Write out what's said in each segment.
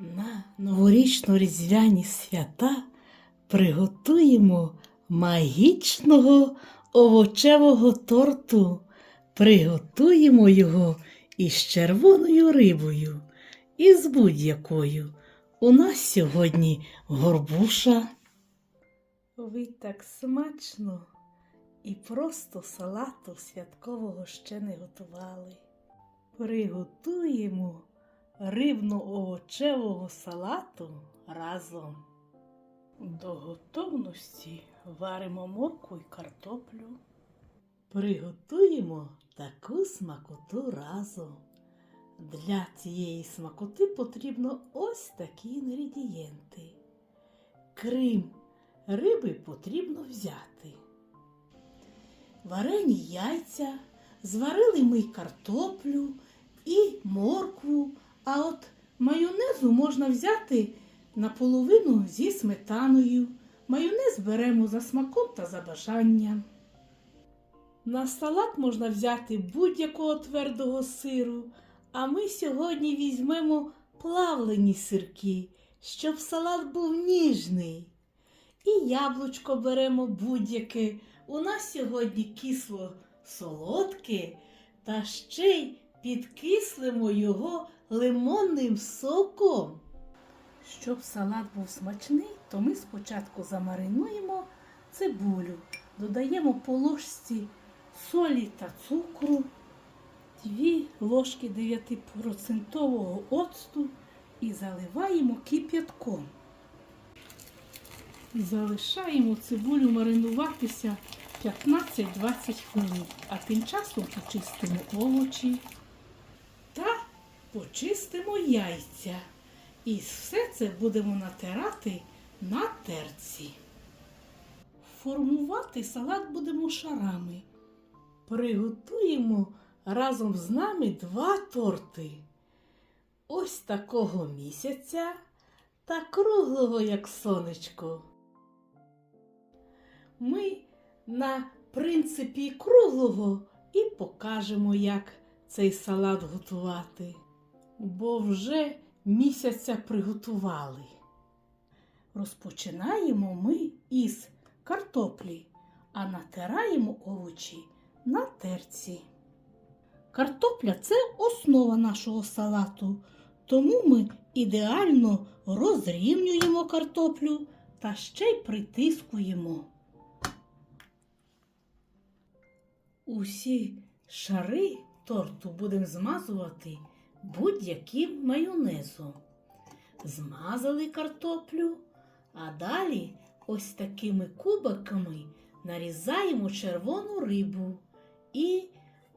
На новорічно-різдвяні свята приготуємо магічного овочевого торту. Приготуємо його із червоною рибою і з будь-якою. У нас сьогодні горбуша. Ви так смачно і просто салату святкового ще не готували. Приготуємо рибно-овочевого салату разом. До готовності варимо моркву і картоплю. Приготуємо таку смакоту разом. Для цієї смакоти потрібно ось такі інгредієнти. Крім риби потрібно взяти. Варені яйця, зварили ми картоплю і моркву, а от майонезу можна взяти наполовину зі сметаною. Майонез беремо за смаком та за бажанням. На салат можна взяти будь-якого твердого сиру, а ми сьогодні візьмемо плавлені сирки, щоб салат був ніжний. І яблучко беремо будь-яке. У нас сьогодні кисло солодке, та ще й підкислимо його лимонним соком. Щоб салат був смачний, то ми спочатку замаринуємо цибулю, додаємо по ложці солі та цукру, 2 ложки 9% оцту і заливаємо кип'ятком. Залишаємо цибулю маринуватися 15-20 хвилин, а тим часом почистимо овочі почистимо яйця. І все це будемо натирати на терці. Формувати салат будемо шарами. Приготуємо разом з нами два торти. Ось такого місяця та круглого, як сонечко. Ми на принципі круглого і покажемо, як цей салат готувати, бо вже місяця приготували. Розпочинаємо ми із картоплі, а натираємо овочі на терці. Картопля це основа нашого салату, тому ми ідеально розрівнюємо картоплю та ще й притискуємо. Усі шари торту будемо змазувати будь-яким майонезом. Змазали картоплю, а далі ось такими кубиками нарізаємо червону рибу і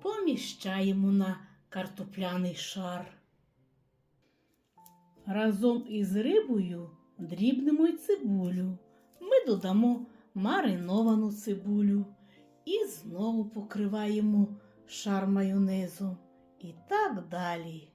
поміщаємо на картопляний шар. Разом із рибою дрібнемо й цибулю. Ми додамо мариновану цибулю і знову покриваємо шар майонезу. І так далі.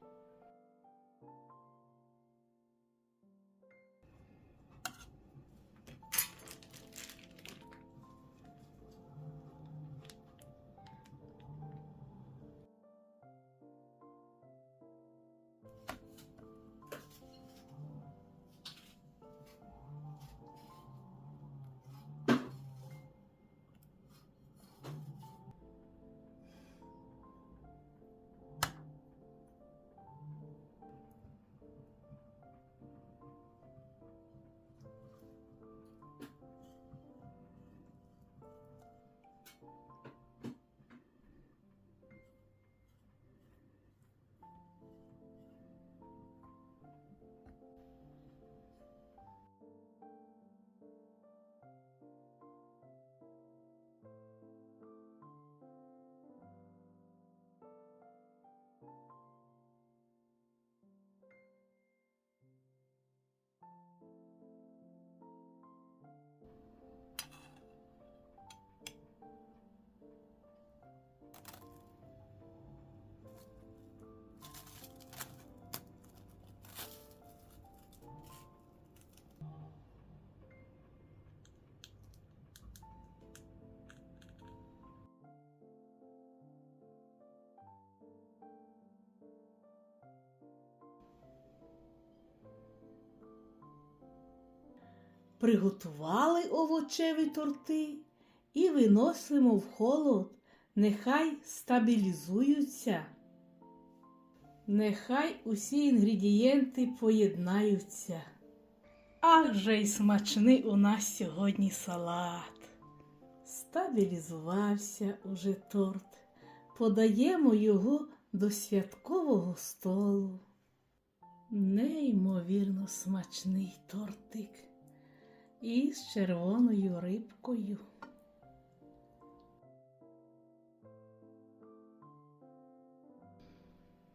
Приготували овочеві торти і виносимо в холод, нехай стабілізуються. Нехай усі інгредієнти поєднаються. Ах же й смачний у нас сьогодні салат. Стабілізувався уже торт. Подаємо його до святкового столу. Неймовірно смачний тортик із червоною рибкою.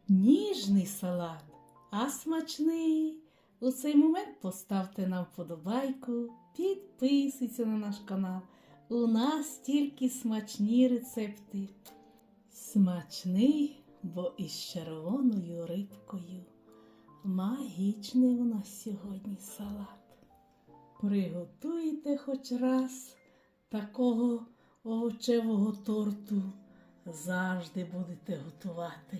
Ніжний салат, а смачний. У цей момент поставте нам вподобайку, підписуйтесь на наш канал. У нас тільки смачні рецепти. Смачний, бо із червоною рибкою. Магічний у нас сьогодні салат. Приготуйте хоч раз такого овочевого торту. Завжди будете готувати.